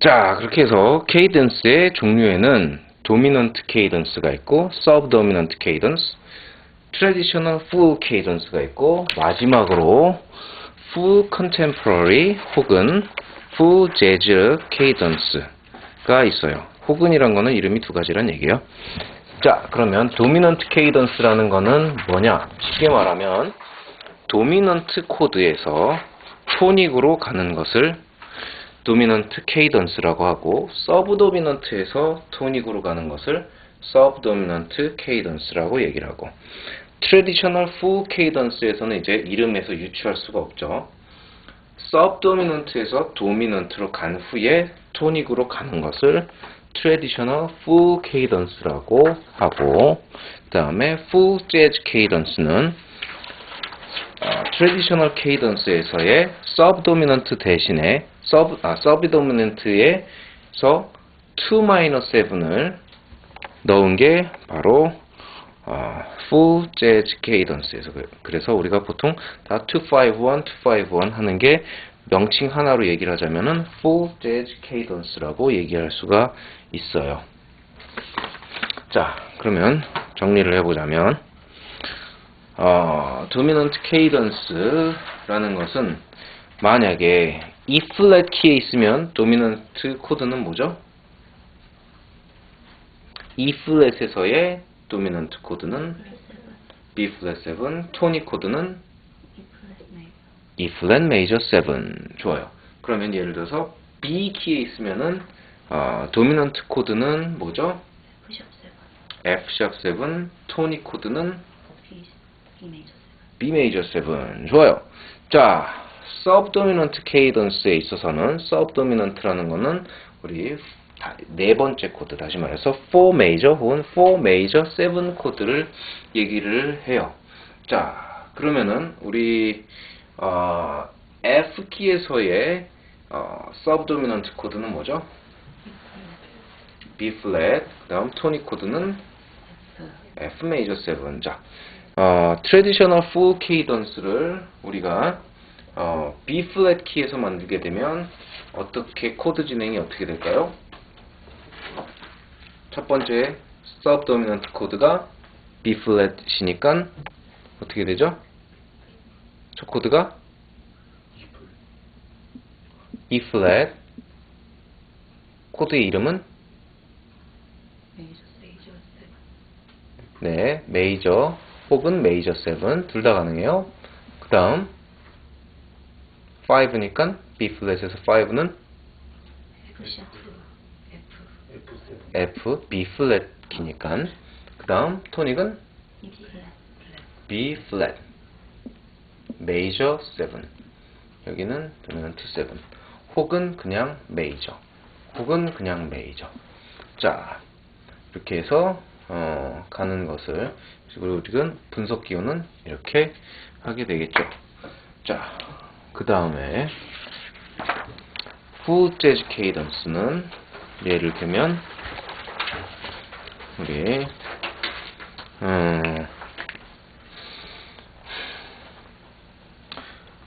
자, 그렇게 해서 케이던스의 종류에는 도미넌트 케이던스가 있고 서브 도미넌트 케이던스, 트레디셔널 풀 케이던스가 있고 마지막으로 풀 컨템포러리 혹은 풀 재즈 케이던스가 있어요. 혹은이란 거는 이름이 두 가지란 얘기예요. 자, 그러면 도미넌트 케이던스라는 거는 뭐냐? 쉽게 말하면 도미넌트 코드에서 토닉으로 가는 것을 도미넌트 케이던스라고 하고 서브 도미넌트에서 토닉으로 가는 것을 서브 도미넌트 케이던스라고 얘기를 하고 트레디셔널 풀 케이던스에서는 이제 이름에서 유추할 수가 없죠. 서브 도미넌트에서 도미넌트로 간 후에 토닉으로 가는 것을 트레디셔널 풀 케이던스라고 하고 그 다음에 풀 재즈 케이던스는 트레디셔널 케이던스에서의 서브 도미넌트 대신에 서브 아 서브 도미넌트에서 2 마이너 7을 넣은 게 바로 어, jazz cadence에서 그- 그래서 우리가 보통 다 251, 251 하는 게 명칭 하나로 얘기를 하자면은 full jazz cadence라고 얘기할 수가 있어요. 자, 그러면 정리를 해보자면 어, 도미넌트 케이던스라는 것은 만약에 E 플랫 키에 있으면 도미넌트 코드는 뭐죠? E 플랫에서의 도미넌트 코드는 B 플랫 7, 토닉 코드는 E 플랫 메이저 7. 좋아요. 그러면 예를 들어서 B 키에 있으면은 어, 도미넌트 코드는 뭐죠? F 샵 7, 토닉 코드는 B 메이저 7. 좋아요. 자, 서브 도미넌트 케이던스에 있어서는 서브 도미넌트라는 거는 우리 다- 네 번째 코드 다시 말해서 4 메이저 혹은 4 메이저 7 코드를 얘기를 해요. 자, 그러면은 우리 어, F 키에서의 어, 서브 도미넌트 코드는 뭐죠? B 플랫. 그다음 토닉 코드는 F 메이저 7. 자, 어, 트레디셔널 풀 케이던스를 우리가 어, B 플랫 키에서 만들게 되면 어떻게 코드 진행이 어떻게 될까요? 첫 번째 서브 도미넌트 코드가 B 플랫이니까 어떻게 되죠? 첫 코드가 E 플랫 코드의 이름은 네, 메이저 혹은 메이저 7 둘 다 가능해요. 그 다음 5니까 B 플랫에서 5는 F, B 플랫 키니까. 그 다음 토닉은 B 플랫. 메이저 7 여기는 도미넌트 7 혹은 그냥 메이저. 혹은 그냥 메이저. 자 이렇게 해서 어, 가는 것을 그리고 우리는 분석 기호는 이렇게 하게 되겠죠. 자, 그 다음에 후 재즈 케이던스는 예를 들면 우리 음,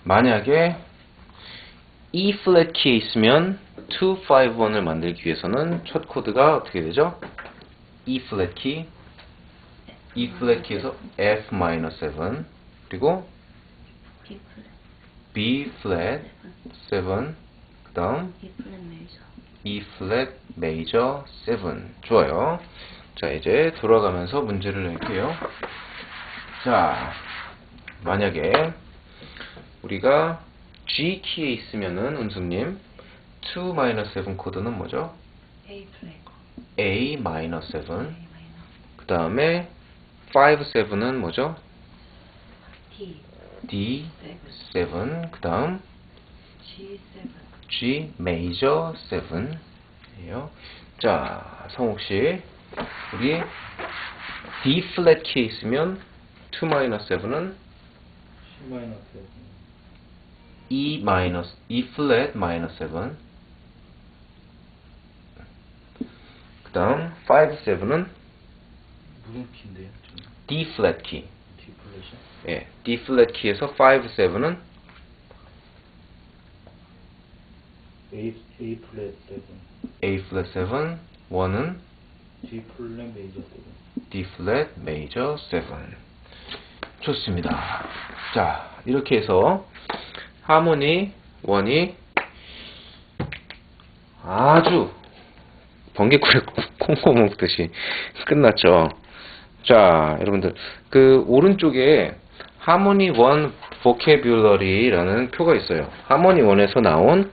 만약에 E 플랫 키에 있으면 251을 만들기 위해서는 첫 코드가 어떻게 되죠? E 플랫 키, E 플랫 키에서 F 마이너 7 그리고 B 플랫 7 그 다음 E 플랫 메이저 7 좋아요. 자 이제 돌아가면서 문제를 낼게요. 자 만약에 우리가 G 키에 있으면은 은수님 2 마이너 7 코드는 뭐죠? A 마이너 7. 그 다음에 5, 7은 뭐죠? D 7. 그 다음 G 메이저 7이에요. 자, 성욱 씨. 우리 D 플랫 키에 있으면 2 마이너 7은 C 마이너스 E 마이너 E 플랫 마이너 7. 그 다음 5, 7은 무슨 키인데요? D 플랫 키. D 플랫이요? 예, D 플랫 키에서 5, 7은 A A 플랫 세븐, A flat 7, 1은 G 플랫 메이저 세븐. D flat major 7. 좋습니다. 자, 이렇게 해서 하모니 1이 아주 번개꿀에 콩콩 먹듯이 끝났죠. 자, 여러분들 그 오른쪽에 하모니 1 vocabulary라는 표가 있어요. 하모니 1에서 나온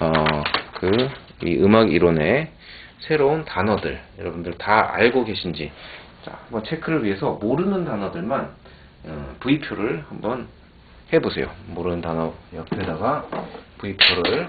어, 그 이 음악 이론의 새로운 단어들 여러분들 다 알고 계신지 자, 한번 체크를 위해서 모르는 단어들만 어, V표를 한번 해보세요. 모르는 단어 옆에다가 V표를